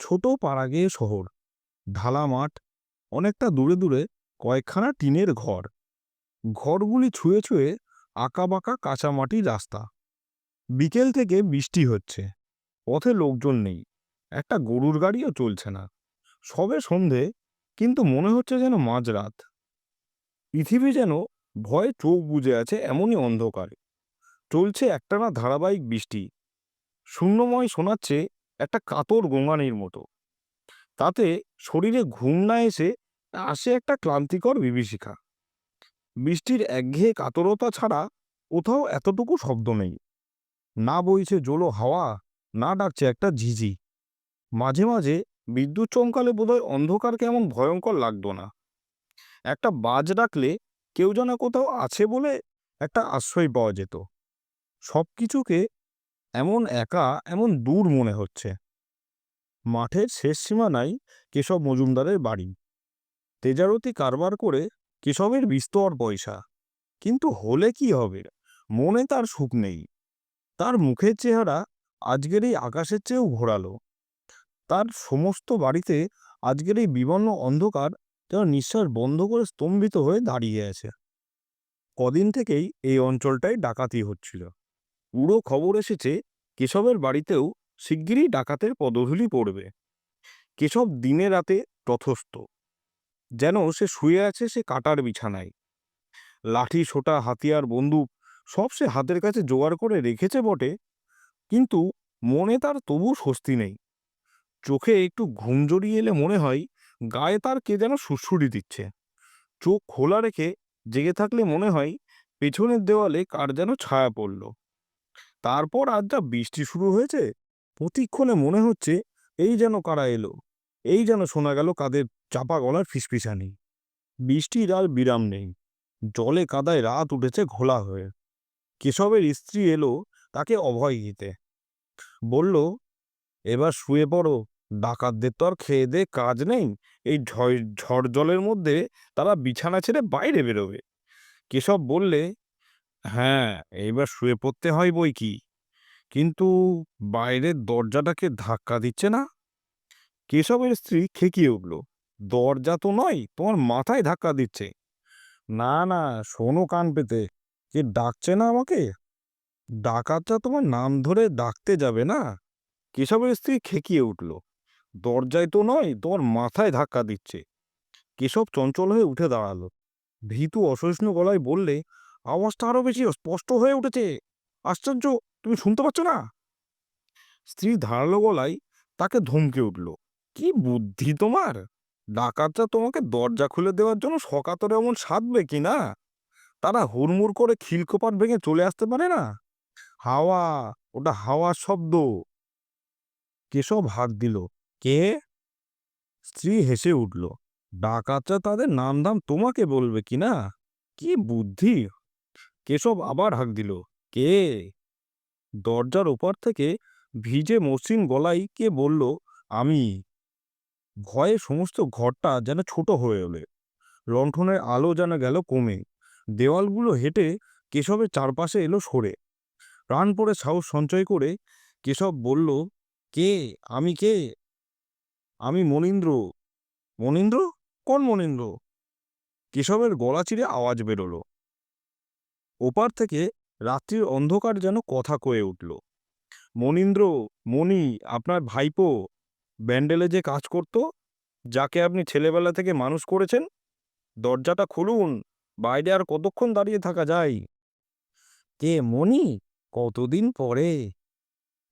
ছোট পাড়াগেঁয়ে শহর। ঢালা মাঠ, অনেকটা দূরে দূরে কয়েকখানা টিনের ঘর। ঘরগুলি ছুঁয়ে ছুঁয়ে আঁকাবাঁকা কাঁচামাটির রাস্তা। বিকেল থেকে বৃষ্টি হচ্ছে, পথে লোকজন নেই, একটা গরুর গাড়িও চলছে না। সবে সন্ধে, কিন্তু মনে হচ্ছে যেন মাঝরাত। পৃথিবী যেন ভয়ে চোখ বুজে আছে এমনই অন্ধকার। চলছে একটানা ধারাবাহিক বৃষ্টি। শূন্যময় শোনাচ্ছে একটা কাতর গোঙানির মতো। তাতে শরীরে ঘুম না এসে আসে একটা ক্লান্তিকর বিভীষিকা। বৃষ্টির একঘেয়ে কাতরতা ছাড়া কোথাও এতটুকু শব্দ নেই। না বইছে জোলো হাওয়া, না ডাকছে একটা ঝিঝি। মাঝে মাঝে বিদ্যুৎ চমকালে বোধহয় অন্ধকার কেমন ভয়ঙ্কর লাগতো না। একটা বাজ ডাকলে কেউ যেন কোথাও আছে বলে একটা আশ্রয় পাওয়া যেত। সব কিছুকে এমন একা, এমন দূর মনে হচ্ছে। মাঠের শেষ সীমানায় কেশব মজুমদারের বাড়ি। তেজারতি কারবার করে কেশবের বিস্তর পয়সা। কিন্তু হলে কি হবে? মনে তার সুখ নেই। তার মুখের চেহারা আজকের এই আকাশের চেয়েও ঘোরালো। তার সমস্ত বাড়িতে আজকের এই বিবর্ণ অন্ধকার যেন নিঃশ্বাস বন্ধ করে স্তম্ভিত হয়ে দাঁড়িয়ে আছে। কদিন থেকেই এই অঞ্চলটায় ডাকাতি হচ্ছিল। পুরো খবর এসেছে কেশবের বাড়িতেও শিগগিরই ডাকাতের পদধূলি পড়বে। কেশব দিনে রাতে তথস্থ। যেন সে শুয়ে আছে সে কাটার বিছানায়। লাঠি সোটা হাতিয়ার, বন্দুক সব সে হাতের কাছে জোগাড় করে রেখেছে বটে, কিন্তু মনে তার তবু স্বস্তি নেই। চোখে একটু ঘুম জড়িয়ে এলে মনে হয় গায়ে তার কে যেন সুড়সুড়ি দিচ্ছে। চোখ খোলা রেখে জেগে থাকলে মনে হয় পেছনের দেওয়ালে কার যেন ছায়া পড়ল। তারপর আজ যা বৃষ্টি শুরু হয়েছে, প্রতিক্ষণে মনে হচ্ছে এই যেন কারা এলো, এই যেন শোনা গেল কাদের চাপা গলার ফিসফিসানি। বৃষ্টির আর বিরাম নেই, জলে কাদায় রাত উঠেছে ঘোলা হয়ে। কেশবের স্ত্রী এলো তাকে অভয় দিতে। বলল, এবার শুয়ে পড়ো, ডাকাতদের তো আর খেয়ে দে কাজ নেই, এই ঝড় ঝড় জলের মধ্যে তারা বিছানা ছেড়ে বাইরে বেরোবে। কেশব বললে হ্যাঁ এইবার শুয়ে পড়তে হয় বই কি? কিন্তু বাইরের দরজাটাকে ধাক্কা দিচ্ছে না? কেশবের স্ত্রী খেকিয়ে উঠল, দরজা তো নয়, তোমার মাথায় ধাক্কা দিচ্ছে। না না, শোনো কান পেতে, কে ডাকছে না আমাকে? ডাকাতটা তোমার নাম ধরে ডাকতে যাবে না? কেশবের স্ত্রী খেকিয়ে উঠল, দরজায় তো নয়, তোমার মাথায় ধাক্কা দিচ্ছে। কেশব চঞ্চল হয়ে উঠে দাঁড়াল, ভীতু অসহিষ্ণু গলায় বললে আওয়াজটা আরও বেশি স্পষ্ট হয়ে উঠেছে। আশ্চর্য, তুমি শুনতে পাচ্ছ না? স্ত্রী ধারালো গলায় তাকে ধমকে উঠল, কি বুদ্ধি তোমার? ডাকাতরা তোমাকে দরজা খুলে দেওয়ার জন্য সকাতরে এমন সাধবে কি না? তারা হুড়মুড় করে খিলকোপাট ভেঙে চলে আসতে পারে না? হাওয়া, ওটা হাওয়ার শব্দ। কেশব হাত দিল, কে? স্ত্রী হেসে উঠল, ডাকাতরা তাদের নাম দাম তোমাকে বলবে কি না? কি বুদ্ধি? কেশব আবার হাঁক দিল, কে? দরজার ওপার থেকে ভিজে মসৃণ গলায় কে বলল, আমি। ভয়ে সমস্ত ঘরটা যেন ছোট হয়ে এলে, লণ্ঠনের আলো যেন গেল কমে, দেওয়ালগুলো হেঁটে কেশবের চারপাশে এলো সরে। প্রাণ পড়ে সাহস সঞ্চয় করে কেশব বলল, কে? আমি কে? আমি মনীন্দ্র। মনীন্দ্র? কোন মনীন্দ্র? কেশবের গলা চিরে আওয়াজ বেরোলো। ওপার থেকে রাত্রির অন্ধকার যেন কথা কয়ে উঠল। মনীন্দ্র, মণি, আপনার ভাইপো, ব্যান্ডেলে যে কাজ করত, যাকে আপনি ছেলেবেলা থেকে মানুষ করেছেন, দরজাটা খুলুন, বাইরে আর কতক্ষণ দাঁড়িয়ে থাকা যায়? কে মণি? কতদিন পরে?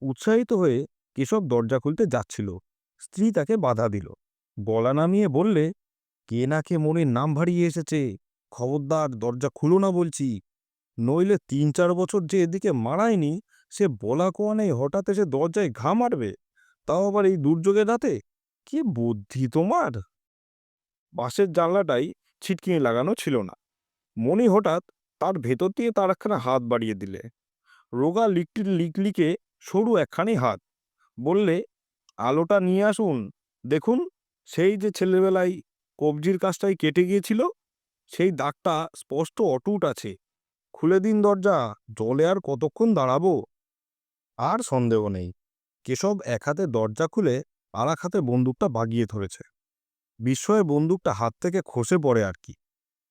উৎসাহিত হয়ে কেশব দরজা খুলতে যাচ্ছিল। স্ত্রী তাকে বাধা দিল। গলা নামিয়ে বললে, কে না কে মনির নাম ভারিয়ে এসেছে। খবরদার, দরজা খুলো না বলছি। নইলে তিন চার বছর যে এদিকে মারায়নি, সে বলা কোয়া নেই, হঠাৎ এসে দরজায় ঘা মারবে? তাও আবার এই দুর্যোগের রাতে? কি বুদ্ধি তোমার? বাসের জানলাটাই ছিটকিনি লাগানো ছিল না। মণি হঠাৎ তার ভেতর দিয়ে তার একখানা হাত বাড়িয়ে দিলে। রোগা লিকটির লিকলিকে সরু একখানি হাত। বললে, আলোটা নিয়ে আসুন। দেখুন, সেই যে ছেলেবেলায় কবজির কাজটাই কেটে গিয়েছিল, সেই দাগটা স্পষ্ট অটুট আছে। খুলে দিন দরজা, জলে আর কতক্ষণ দাঁড়াবো? আর সন্দেহ নেই। কেশব এক হাতে দরজা খুলে আর এক হাতে বন্দুকটা বাগিয়ে ধরেছে। বিস্ময়ে বন্দুকটা হাত থেকে খসে পড়ে আর কি।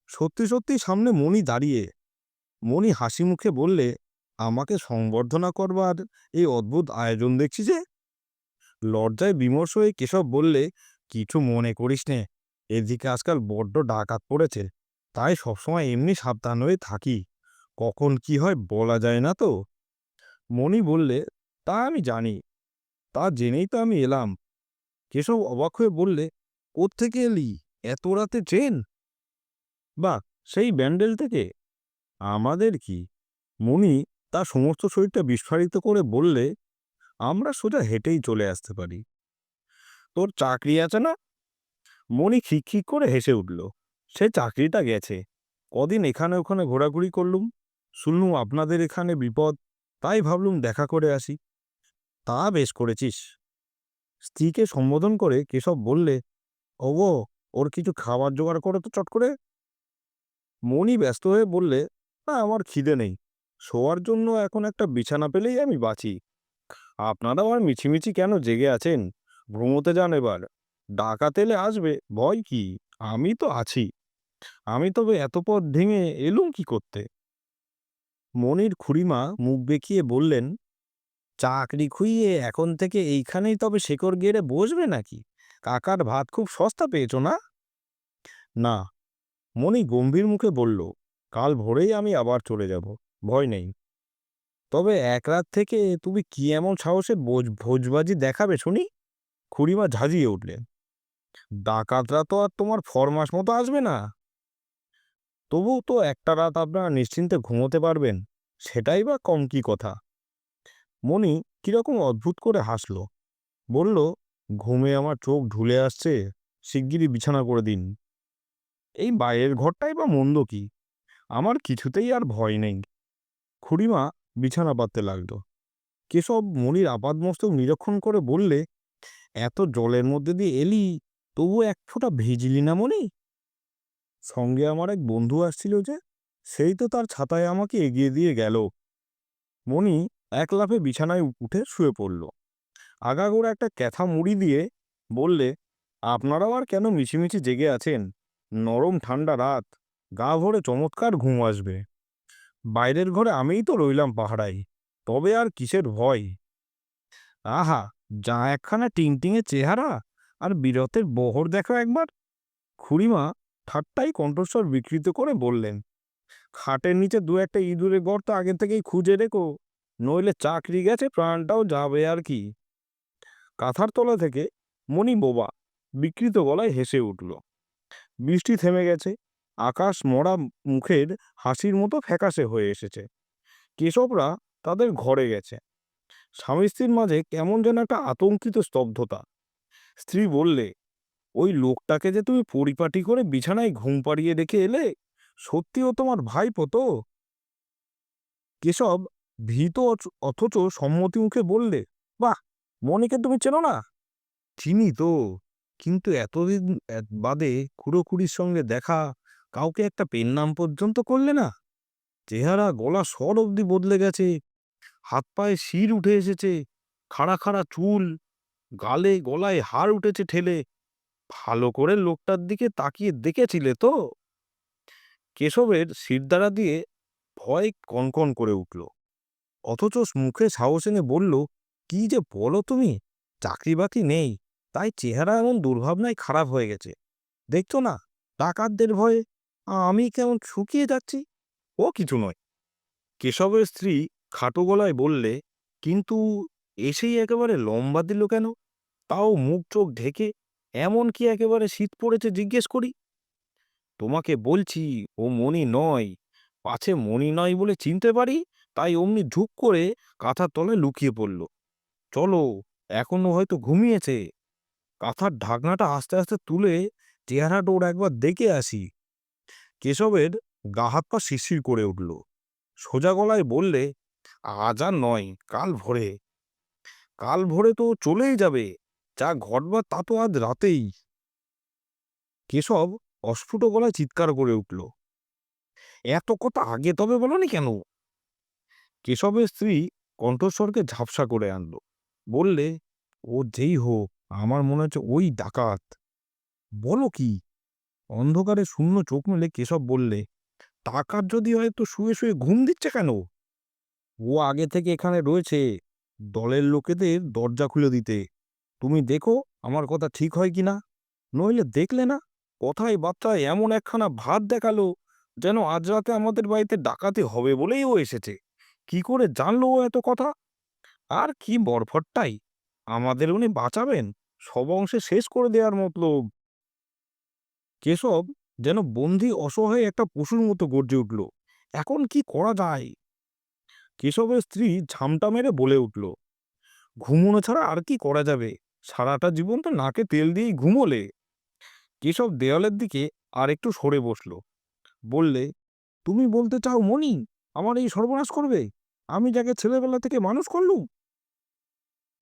সত্যি সত্যি সামনে মণি দাঁড়িয়ে। মণি হাসি মুখে বললে, আমাকে সংবর্ধনা করবার এই অদ্ভুত আয়োজন দেখছি যে? লজ্জায় বিমর্ষ হয়ে কেশব বললে, কিছু মনে করিস নে। এদিকে আজকাল বড্ড ডাকাত পড়েছে। তাই সবসময় এমনি সাবধান হয়ে থাকি। কখন কি হয় বলা যায় না তো? মণি বললে, তা আমি জানি। তা জেনেই তো আমি এলাম। কেশব অবাক হয়ে বললে, কোত্থেকে এলি? এত রাতে ট্রেন? বা সেই ব্যান্ডেল থেকে। আমাদের কি? মণি তা সমস্ত শরীরটা বিস্ফারিত করে বললে, আমরা সোজা হেঁটেই চলে আসতে পারি। তোর চাকরি আছে না? মণি খিকখিক করে হেসে উঠল, সে চাকরিটা গেছে। কদিন এখানে ওখানে ঘোরাঘুরি করলুম? শুনলুম আপনাদের এখানে বিপদ, তাই ভাবলুম দেখা করে আসি। তা বেশ করেছিস। স্ত্রীকে সম্বোধন করে কেশব বললে, ওগো, ওর কিছু খাবার জোগাড় করো তো চট করে। মণি ব্যস্ত হয়ে বললে, না, আমার খিদে নেই। শোয়ার জন্য এখন একটা বিছানা পেলেই আমি বাঁচি। আপনারা আমার মিছিমিছি কেন জেগে আছেন? ঘুমোতে যান এবার। ডাকাত এলে আসবে, ভয় কি? আমি তো আছি। আমি তবে এত পথ ভেঙে এলুম কি করতে? মনির খুড়িমা মুখ বেঁকিয়ে বললেন, চাকরি খুইয়ে এখন থেকে এইখানেই তবে শেকড় গেড়ে বসবে নাকি? কাকার ভাত খুব সস্তা পেয়েছ না? না। মণি গম্ভীর মুখে বলল, কাল ভোরেই আমি আবার চলে যাব, ভয় নেই। তবে এক রাত থেকে তুমি কি এমন সাহসে ভোজবাজি দেখাবে শুনি? খুড়িমা ঝাঁঝিয়ে উঠলেন, ডাকাতরা তো আর তোমার ফরমাস মতো আসবে না। তবু তো একটা রাত আপনারা নিশ্চিন্তে ঘুমোতে পারবেন, সেটাই বা কম কি কথা? মণি কীরকম অদ্ভুত করে হাসল। বলল, ঘুমে আমার চোখ ঢুলে আসছে, শিগগিরই বিছানা করে দিন। এই বাইরের ঘরটাই বা মন্দ কি? আমার কিছুতেই আর ভয় নেই। খুড়িমা বিছানা পাততে লাগল। কেশব মনির আপাদমস্তক নিরীক্ষণ করে বললে, এত জলের মধ্যে দিয়ে এলি তবু এক ফোঁটা ভিজলি না মনি সঙ্গে আমার এক বন্ধু আসছিল যে, সেই তো তার ছাতায় আমাকে এগিয়ে দিয়ে গেল। মণি এক লাফে বিছানায় উঠে শুয়ে পড়ল। আগাগোড়া একটা ক্যাথা মুড়ি দিয়ে বললে, আপনারাও আর কেন মিছিমিছি জেগে আছেন? নরম ঠান্ডা রাত, গা ভরে চমৎকার ঘুম আসবে। বাইরের ঘরে আমিই তো রইলাম পাহারায়, তবে আর কিসের ভয়? আহা, যা একখানা টিংটিংয়ের চেহারা, আর বীরত্বের বহর দেখো একবার। খুড়িমা ঠাট্টাই কণ্ঠস্বর বিকৃত করে বললেন, খাটের নিচে দু একটা ইঁদুরের গর্ত আগে থেকেই খুঁজে রেখো, নইলে চাকরি গেছে, প্রাণটাও যাবে আর কি কাঁথার তলা থেকে মণি বোবা বিকৃত গলায় হেসে উঠল। বৃষ্টি থেমে গেছে, আকাশ মরা মুখের হাসির মতো ফ্যাকাশে হয়ে এসেছে। কেশবরা তাদের ঘরে গেছে। স্বামী স্ত্রীর মাঝে কেমন যেন একটা আতঙ্কিত স্তব্ধতা। স্ত্রী বললে ওই লোকটাকে যে তুমি পরিপাটি করে বিছানায় ঘুম পাড়িয়ে রেখে এলে, সত্যি ও তোমার ভাইপো তো? কেশব ভীত অথচ সম্মতি মুখে বললে, বাহ, মনিকে তুমি চেনো না? চিনি তো, কিন্তু এতদিন বাদে খুড়োখুড়ির সঙ্গে দেখা, কাউকে একটা পেন নাম পর্যন্ত করলে না? চেহারা, গলা স্বর অবধি বদলে গেছে, হাত পায়ে শির উঠে এসেছে, খাড়া খাড়া চুল, গালে গলায় হাড় উঠেছে ঠেলে ভালো করে লোকটার দিকে তাকিয়ে দেখেছিলে তো? কেশবের শিরদাঁড়া দিয়ে ভয় কনকন করে উঠল। অথচ মুখে সাহস এনে বলল, কি যে বলো তুমি চাকরি বাকরি নেই, তাই চেহারা এমন দুর্ভাবনায় খারাপ হয়ে গেছে। দেখছ না, ডাকাতদের ভয়ে আমি কেমন শুকিয়ে যাচ্ছি? ও কিছু নয়। কেশবের স্ত্রী খাটো গলায় বললে, কিন্তু এসেই একেবারে লম্বা দিল কেন? তাও মুখ চোখ ঢেকে এমন কি একেবারে শীত পড়েছে জিজ্ঞেস করি? তোমাকে বলছি, ও মণি নয়। পাছে মণি নয় বলে চিনতে পারি? তাই অমনি ঝুপ করে কাঁথার তলে লুকিয়ে পড়ল। চলো, এখনও হয়তো ঘুমিয়েছে। কাঁথার ঢাকনাটা আস্তে আস্তে তুলে চেহারাটা ওর একবার দেখে আসি। কেশবের গা হাত পা শিরশির করে উঠল। সোজা গলায় বললে, আজ আর নয়, কাল ভোরে। কাল ভোরে তো চলেই যাবে। যা ঘটবার তা তো আজ রাতেই। কেশব অস্ফুট গলায় চিৎকার করে উঠল। এত কথা আগে তবে বলনি কেন? কেশবের স্ত্রী কণ্ঠস্বরকে ঝাপসা করে আনল। বললে, ও যেই হোক, আমার মনে হচ্ছে ওই ডাকাত। বলো কি? অন্ধকারে শূন্য চোখ মেলে কেশব বললে টাকার যদি হয় তো শুয়ে শুয়ে ঘুম দিচ্ছে কেন? ও আগে থেকে এখানে রয়েছে। দলের লোকেদের দরজা খুলে দিতে। তুমি দেখো আমার কথা ঠিক হয় কিনা। নইলে দেখলে না, কথায় বার্তায় এমন একখানা ভাত দেখাল যেন আজ রাতে আমাদের বাড়িতে ডাকাতি হবে বলেই ও এসেছে। কি করে জানলো ও এত কথা? আর কি বরফট্টাই, আমাদের উনি বাঁচাবেন, সব অংশে শেষ করে দেওয়ার মতলব। কেশব যেন বন্দি অসহায় একটা পশুর মতো গর্জে উঠল, এখন কি করা যায়? কেশবের স্ত্রী ঝামটা মেরে বলে উঠল, ঘুমোনো ছাড়া আর কি করা যাবে? সারাটা জীবন তো নাকে তেল দিয়েই ঘুমোলে। কেশব দেওয়ালের দিকে আর একটু সরে বসল। বললে, তুমি বলতে চাও মনি আমার এই সর্বনাশ করবে? আমি যাকে ছেলেবেলা থেকে মানুষ করলুম?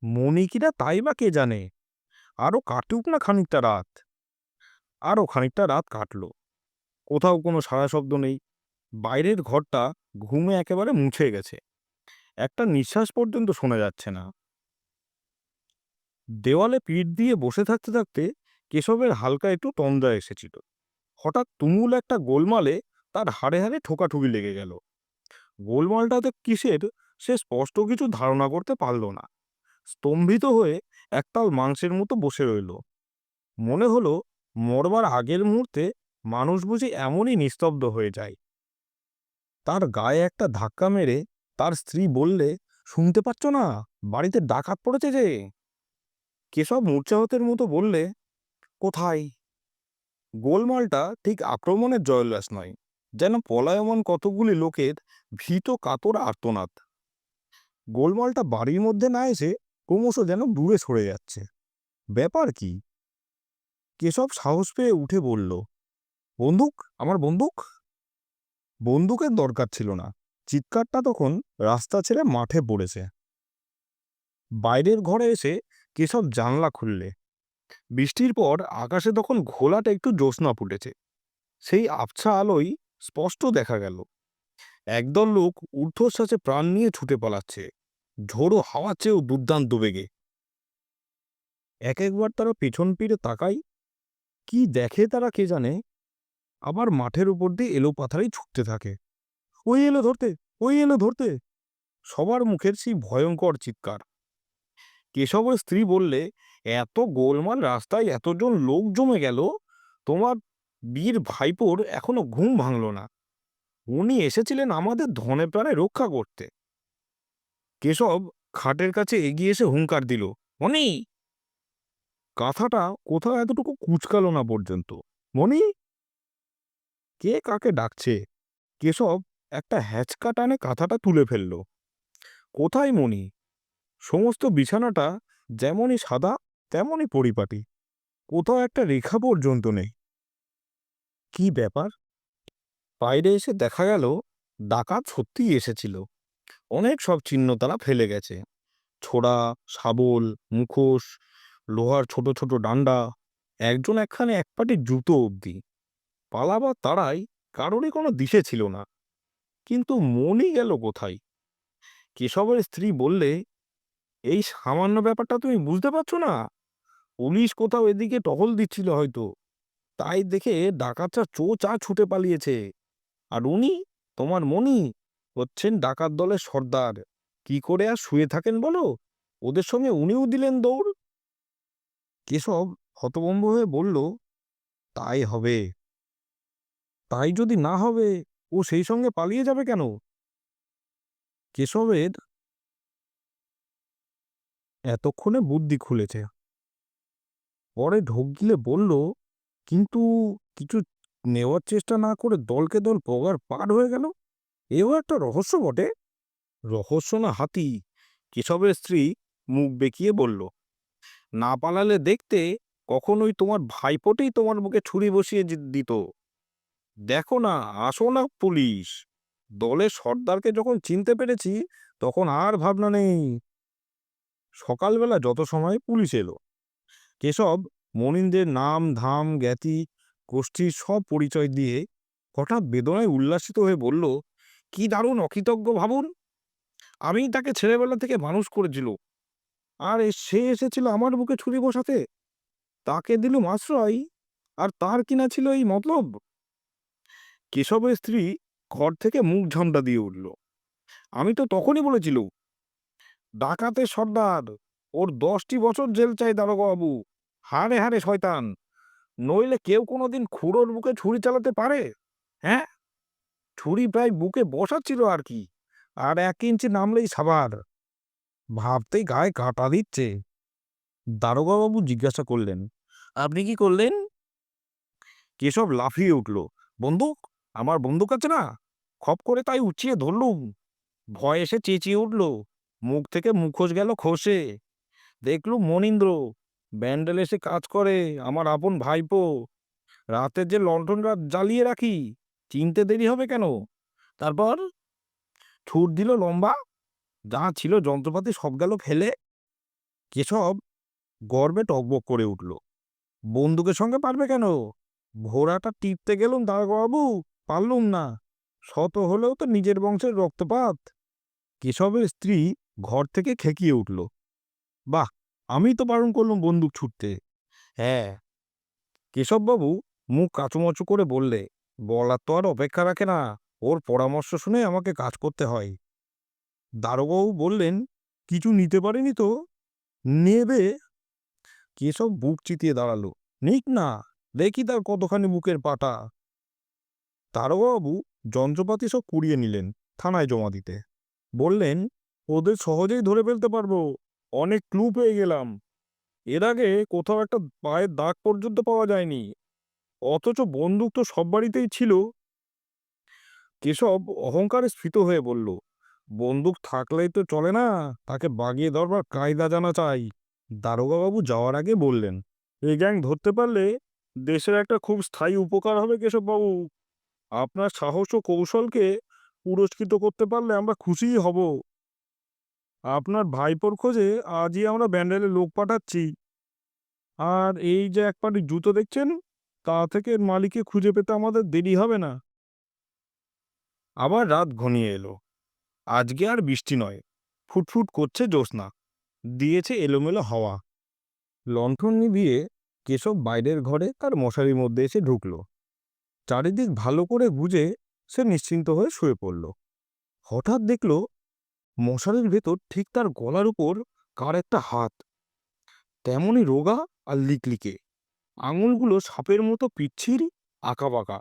মনি কিনা তাই বা কে জানে? আরও কাটুক না খানিকটা রাত। আরও খানিকটা রাত কাটল। কোথাও কোনো সারা শব্দ নেই। বাইরের ঘরটা ঘুমে একেবারে মুছে গেছে। একটা নিঃশ্বাস পর্যন্ত শোনা যাচ্ছে না। দেওয়ালে পিঠ দিয়ে বসে থাকতে থাকতে কেশবের হালকা একটু তন্দ্রা এসেছিল। হঠাৎ তুমুল একটা গোলমালে তার হাড়ে হাড়ে ঠোকাঠুকি লেগে গেল। গোলমালটাতে কিসের সে স্পষ্ট কিছু ধারণা করতে পারল না। স্তম্ভিত হয়ে একতাল মাংসের মতো বসে রইল। মনে হলো মরবার আগের মুহূর্তে মানুষ বুঝি এমনই নিস্তব্ধ হয়ে যায়। তার গায়ে একটা ধাক্কা মেরে তার স্ত্রী বললে, শুনতে পাচ্ছ না? বাড়িতে ডাকাত পড়েছে যে? কেশব মূর্ছাহতের মতো বললে, কোথায়? গোলমালটা ঠিক আক্রমণের জয়োল্লাস নয়, যেন পলায়মান কতগুলি লোকের ভীত কাতর আর্তনাদ। গোলমালটা বাড়ির মধ্যে না এসে ক্রমশ যেন দূরে সরে যাচ্ছে। ব্যাপার কি? কেশব সাহস পেয়ে উঠে বলল, বন্দুক, আমার বন্দুক? বন্দুকের দরকার ছিল না, চিৎকারটা তখন রাস্তা ছেড়ে মাঠে পড়েছে। বাইরের ঘরে এসে কেশব জানলা খুললে? বৃষ্টির পর আকাশে তখন ঘোলাটা একটু জ্যোৎস্না ফুটেছে। সেই আবছা আলোয় স্পষ্ট দেখা গেল। একদল লোক ঊর্ধ্বশ্বাসে প্রাণ নিয়ে ছুটে পালাচ্ছে। ঝোড়ো হাওয়া চেয়েও দুর্দান্ত বেগে। এক একবার তারা পেছন পিড়ে তাকাই, কি দেখে তারা কে জানে? আবার মাঠের উপর দিয়ে এলো পাথারেই ছুটতে থাকে। ওই এলো ধরতে, ওই এলো ধরতে। সবার মুখের সেই ভয়ঙ্কর চিৎকার। কেশবের স্ত্রী বললে, এত গোলমাল রাস্তায় এতজন লোক জমে গেল, তোমার বীর ভাইপোর এখনও ঘুম ভাঙল না। উনি এসেছিলেন আমাদের ধনে প্রাণে রক্ষা করতে। কেশব খাটের কাছে এগিয়ে এসে হুঙ্কার দিল মনি কাঁথাটা কোথাও এতটুকু কুচকালো না পর্যন্ত। মনি কে কাকে ডাকছে? কেশব একটা হ্যাচকা টানে কাঁথাটা তুলে ফেলল, কোথায় মনি সমস্ত বিছানাটা যেমনই সাদা, তেমনই পরিপাটি। কোথাও একটা রেখা পর্যন্ত নেই। কি ব্যাপার? বাইরে এসে দেখা গেল, ডাকাত সত্যিই এসেছিল। অনেক সব চিহ্ন তারা ফেলে গেছে। ছোড়া, শাবল, মুখোশ, লোহার ছোট ছোট ডান্ডা, একজন একখানে এক পাটি জুতো অবধি। পালাবার তারাই কারোরই কোনো দিশে ছিল না। কিন্তু মনই গেল কোথায়? কেশবের স্ত্রী বললে এই সামান্য ব্যাপারটা তুমি বুঝতে পারছ না? পুলিশ কোথাও এদিকে টহল দিচ্ছিল হয়তো। তাই দেখে ডাকাতরা চো চা ছুটে পালিয়েছে। আর উনি, তোমার মনি হচ্ছেন ডাকাত দলের সর্দার। কি করে আর শুয়ে থাকেন বলো? ওদের সঙ্গে উনিও দিলেন দৌড়। কেশব হতভম্ব হয়ে বলল, তাই হবে। তাই যদি না হবে, ও সেই সঙ্গে পালিয়ে যাবে কেন? কেশবের এতক্ষণে বুদ্ধি খুলেছে। পরে ঢোক গিলে বলল, কিন্তু কিছু নেওয়ার চেষ্টা না করে দলকে দল পগার পার হয়ে গেল? এও একটা রহস্য বটে? রহস্য না হাতি? কেশবের স্ত্রী মুখ বেঁকিয়ে বলল, না পালালে দেখতে কখনোই তোমার ভাইপোটেই তোমার মুখে ছুরি বসিয়ে দিত। দেখো না, আসো না পুলিশ। দলের সর্দারকে যখন চিনতে পেরেছি, তখন আর ভাবনা নেই। সকালবেলা যত সময় পুলিশ এলো। কেশব মনিনদের নাম, ধাম, জ্ঞাতি গোষ্ঠীর সব পরিচয় দিয়ে হঠাৎ বেদনায় উল্লাসিত হয়ে বলল, কি দারুণ অকৃতজ্ঞ ভাবুন। আমি তাকে ছেলেবেলা থেকে মানুষ করেছিল। আর সে এসেছিল আমার বুকে ছুরি বসাতে। তাকে দিলুম আশ্রয়, আর তার কিনা ছিল এই মতলব? কেশবের স্ত্রী ঘর থেকে মুখ ঝামটা দিয়ে উঠল, আমি তো তখনই বলেছিল ডাকাতে সর্দার। ওর দশটি বছর জেল চাই দারোগাবু। হারে হারে শয়তান। নইলে কেউ কোনোদিন খুড়োর বুকে ছুরি চালাতে পারে? হ্যাঁ? ছুরি প্রায় বুকে বসাচ্ছিল আর কি। আর এক ইঞ্চি নামলেই সাবার ভাবতেই গায়ে কাটা দিচ্ছে। দারোগাবাবু জিজ্ঞাসা করলেন, আপনি কি করলেন? কেশব লাফিয়ে উঠল, বন্দুক? আমার বন্দুক আছে না? খপ করে তাই উঠিয়ে ধরলুম। ভয় এসে চেঁচিয়ে উঠল মুখ থেকে মুখোশ গেল খসে। দেখলুম মনীন্দ্র, ব্যান্ডেল এসে কাজ করে, আমার আপন ভাইপো। রাতের যে লণ্ঠনটা জ্বালিয়ে রাখি, চিনতে দেরি হবে কেন? তারপর ছুট দিল লম্বা, যা ছিল যন্ত্রপাতি সব গেল ফেলে। কেশব গর্বে টকবক করে উঠল। বন্দুকের সঙ্গে পারবে কেন? ঘোড়াটা টিপতে গেলুম দারোগাবু পারলুম না। শত হলেও তো নিজের বংশের রক্তপাত। কেশবের স্ত্রী ঘর থেকে খেকিয়ে উঠল। বাহ আমি তো বারণ করলাম বন্দুক ছুটতে। হ্যাঁ। কেশববাবু মুখ কাচুমাচু করে বললে বলার তো আর অপেক্ষা রাখে না, ওর পরামর্শ শুনে আমাকে কাজ করতে হয়। দারোগাবু বললেন, কিছু নিতে পারেনি তো? নেবে। কেশব বুক চিতিয়ে দাঁড়াল, নিক না, দেখি তার কতখানি বুকের পাটা। দারোগাবু যন্ত্রপাতি সব কুড়িয়ে নিলেন, থানায় জমা দিতে। বললেন ওদের সহজেই ধরে ফেলতে পারব। অনেক ক্লু পেয়ে গেলাম। এর আগে কোথাও একটা পায়ের দাগ পর্যন্ত পাওয়া যায়নি। অথচ বন্দুক তো সব বাড়িতেই ছিল। কেশব অহংকারে স্ফীত হয়ে বলল, বন্দুক থাকলেই তো চলে না। তাকে বাগিয়ে ধরবার কায়দা জানা চাই। দারোগাবাবু যাওয়ার আগে বললেন, এই গ্যাং ধরতে পারলে দেশের একটা খুব স্থায়ী উপকার হবে কেশববাবু। আপনার সাহস ও কৌশলকে পুরস্কৃত করতে পারলে আমরা খুশিই হব। আপনার ভাইপোর খোঁজে আজই আমরা ব্যান্ডেলে লোক পাঠাচ্ছি। আর এই যে এক পাটি জুতো দেখছেন, তা থেকে মালিককে খুঁজে পেতে আমাদের দেরি হবে না। আবার রাত ঘনিয়ে এলো। আজকে আর বৃষ্টি নয়, ফুটফুট করছে জ্যোৎস্না, দিয়েছে এলোমেলো হাওয়া। লণ্ঠন নিভিয়ে কেশব বাইরের ঘরে তার মশারির মধ্যে এসে ঢুকল। চারিদিক ভালো করে বুঝে সে নিশ্চিন্ত হয়ে শুয়ে পড়ল। হঠাৎ দেখল মশারির ভেতর ঠিক তার গলার উপর কার একটা হাত। তেমনই রোগা আর লিকলিকে। আঙুলগুলো সাপের মতো পিচ্ছির আঁকা বাঁকা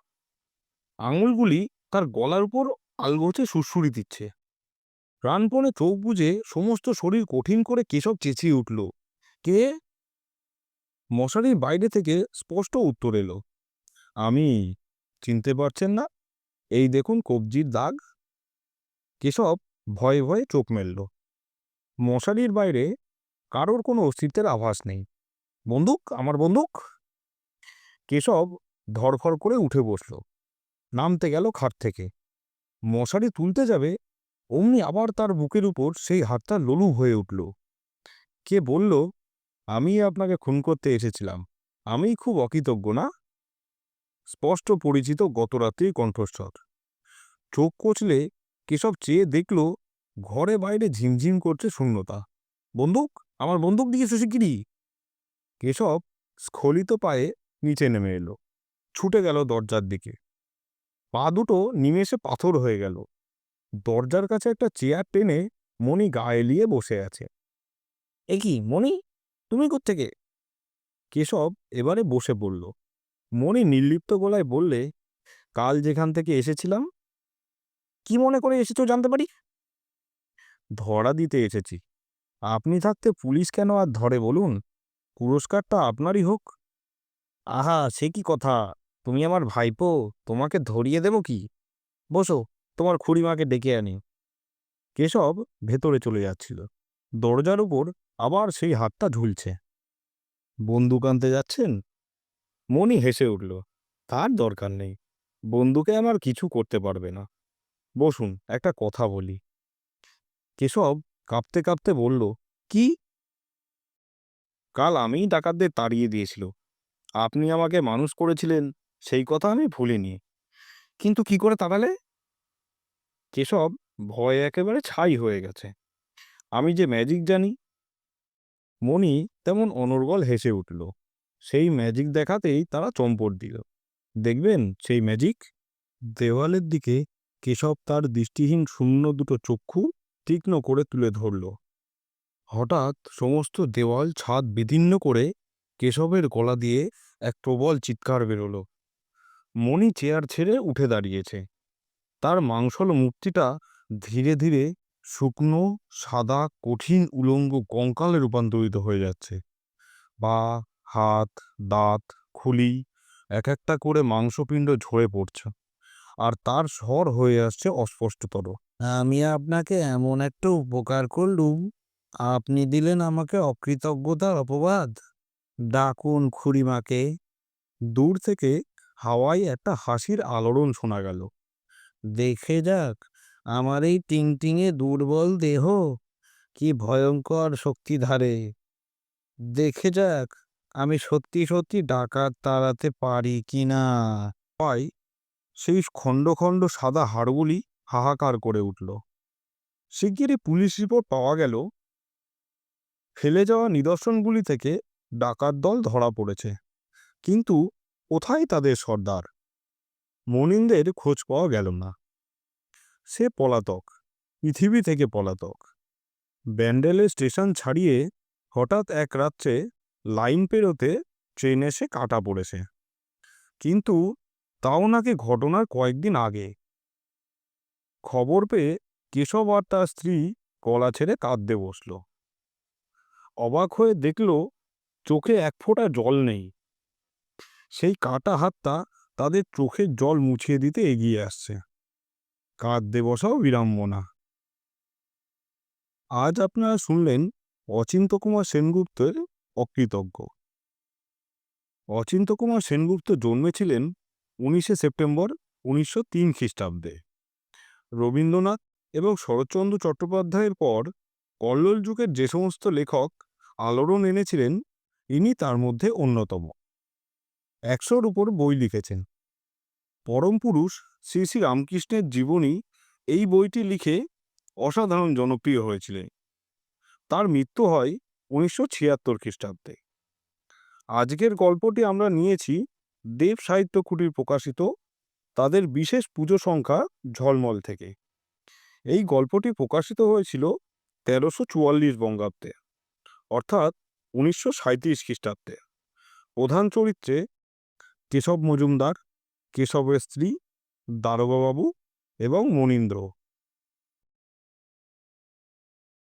আঙুলগুলি তার গলার উপর আলগোছে সুরসুরি দিচ্ছে। প্রাণপণে চোখ বুজে সমস্ত শরীর কঠিন করে কেশব চেঁচিয়ে উঠল। কে? মশারির বাইরে থেকে স্পষ্ট উত্তর এলো। আমি। চিনতে পারছেন না? এই দেখুন কবজির দাগ। কেশব ভয়ে ভয়ে চোখ মেলল। মশারির বাইরে কারোর কোনো অস্তিত্বের আভাস নেই। বন্দুক? আমার বন্দুক? কেশব ধড়ফড় করে উঠে বসল। নামতে গেল খাট থেকে। মশারি তুলতে যাবে, অমনি আবার তার বুকের উপর সেই হাতটা ললু হয়ে উঠল। কে বলল, আমি আপনাকে খুন করতে এসেছিলাম। আমি খুব অকৃতজ্ঞ, না? স্পষ্ট পরিচিত গতরাত্রির কণ্ঠস্বর। চোখ কচলে কেশব চেয়ে দেখল ঘরে বাইরে ঝিমঝিম করছে শূন্যতা। বন্দুক? আমার বন্দুক দিয়ে শিগগিরি কেশব স্খলিত পায়ে নিচে নেমে এলো। ছুটে গেল দরজার দিকে। পা দুটো নিমেষে পাথর হয়ে গেল। দরজার কাছে একটা চেয়ার টেনে মণি গায়ে এলিয়ে বসে আছে। এ কি মণি? তুমি কোত্থেকে? কেশব এবারে বসে পড়ল। মণি নির্লিপ্ত গলায় বললে কাল যেখান থেকে এসেছিলাম কি মনে করে এসেছ জানতে পারি? ধরা দিতে এসেছি। আপনি থাকতে পুলিশ কেন আর ধরে বলুন? পুরস্কারটা আপনারই হোক। আহা, সে কি কথা? তুমি আমার ভাইপো, তোমাকে ধরিয়ে দেব কি? বসো, তোমার খুড়িমাকে ডেকে আনি। কেশব ভেতরে চলে যাচ্ছিল। দরজার উপর আবার সেই হাতটা ঝুলছে। বন্দুক আনতে যাচ্ছেন? মনি হেসে উঠল। তার দরকার নেই। বন্দুকে আমার কিছু করতে পারবে না। বসুন, একটা কথা বলি। কেশব কাঁপতে কাঁপতে বলল, কি? কাল আমিই ডাকাতদের তাড়িয়ে দিয়েছিল। আপনি আমাকে মানুষ করেছিলেন, সেই কথা আমি ভুলিনি। কিন্তু কি করে তাড়ালে? কেশব ভয়ে একেবারে ছাই হয়ে গেছে। আমি যে ম্যাজিক জানি? মণি তেমন অনর্গল হেসে উঠল। সেই ম্যাজিক দেখাতেই তারা চম্পট দিল। দেখবেন সেই ম্যাজিক? দেওয়ালের দিকে কেশব তার দৃষ্টিহীন শূন্য দুটো চক্ষু তীক্ষ্ণ করে তুলে ধরল। হঠাৎ সমস্ত দেওয়াল ছাদ বিধিন্ন করে কেশবের গলা দিয়ে এক প্রবল চিৎকার বেরোলো। মণি চেয়ার ছেড়ে উঠে দাঁড়িয়েছে। তার মাংসল মূর্তিটা ধীরে ধীরে শুকনো, সাদা, কঠিন উলঙ্গ কঙ্কালে রূপান্তরিত হয়ে যাচ্ছে। বা হাত, দাঁত, খুলি এক একটা করে মাংসপিণ্ড ঝরে পড়ছে। আর তার স্বর হয়ে আসছে অস্পষ্টতর। আমি আপনাকে এমন একটা উপকার করলুম। আপনি দিলেন আমাকে অকৃতজ্ঞতার অপবাদ। ডাকুন খুড়িমাকে। দূর থেকে হাওয়ায় একটা হাসির আলোড়ন শোনা গেল। দেখে যাক, আমার এই টিংটিঙে দুর্বল দেহ কি ভয়ঙ্কর শক্তিধারে দেখে যাক, আমি সত্যি সত্যি ডাকাত তাড়াতে পারি কি না পায় সেই খণ্ড খণ্ড সাদা হাড়গুলি হাহাকার করে উঠল। শিগগিরই পুলিশ রিপোর্ট পাওয়া গেল। ফেলে যাওয়া নিদর্শনগুলি থেকে ডাকাত দল ধরা পড়েছে। কিন্তু কোথায় তাদের সর্দার? মনিন্দের খোঁজ পাওয়া গেল না। সে পলাতক, পৃথিবী থেকে পলাতক। ব্যান্ডেলের স্টেশন ছাড়িয়ে হঠাৎ এক রাত্রে লাইন পেরোতে ট্রেন এসে কাটা পড়েছে। কিন্তু তাও নাকি ঘটনার কয়েকদিন আগে। খবর পেয়ে কেশব আর তার স্ত্রী গলা ছেড়ে কাঁদতে বসল। অবাক হয়ে দেখল চোখে এক ফোঁটা জল নেই। সেই কাটা হাতটা তাদের চোখের জল মুছিয়ে দিতে এগিয়ে আসছে। কাঁদতে বসাও বিড়ম্বনা। আজ আপনারা শুনলেন অচিন্ত কুমার সেনগুপ্তের অকৃতজ্ঞ। অচিন্ত কুমার সেনগুপ্ত জন্মেছিলেন উনিশে সেপ্টেম্বর উনিশশো তিন খ্রিস্টাব্দে। রবীন্দ্রনাথ এবং শরৎচন্দ্র চট্টোপাধ্যায়ের পর কল্লোল যুগের যে সমস্ত লেখক আলোড়ন এনেছিলেন, ইনি তার মধ্যে অন্যতম। একশোর উপর বই লিখেছেন। পরম পুরুষ শ্রী শ্রী রামকৃষ্ণের জীবনী এই বইটি লিখে অসাধারণ জনপ্রিয় হয়েছিলেন। তার মৃত্যু হয় উনিশশো ছিয়াত্তর খ্রিস্টাব্দে। আজকের গল্পটি আমরা নিয়েছি দেব সাহিত্য কুটির প্রকাশিত তাদের বিশেষ পুজো সংখ্যা ঝলমল থেকে। এই গল্পটি প্রকাশিত হয়েছিল তেরোশো চুয়াল্লিশ বঙ্গাব্দে, অর্থাৎ উনিশশো সাঁত্রিশ খ্রিস্টাব্দে। প্রধান চরিত্রে কেশব মজুমদার, কেশবের স্ত্রী, দারোগাবাবু এবং মনীন্দ্র।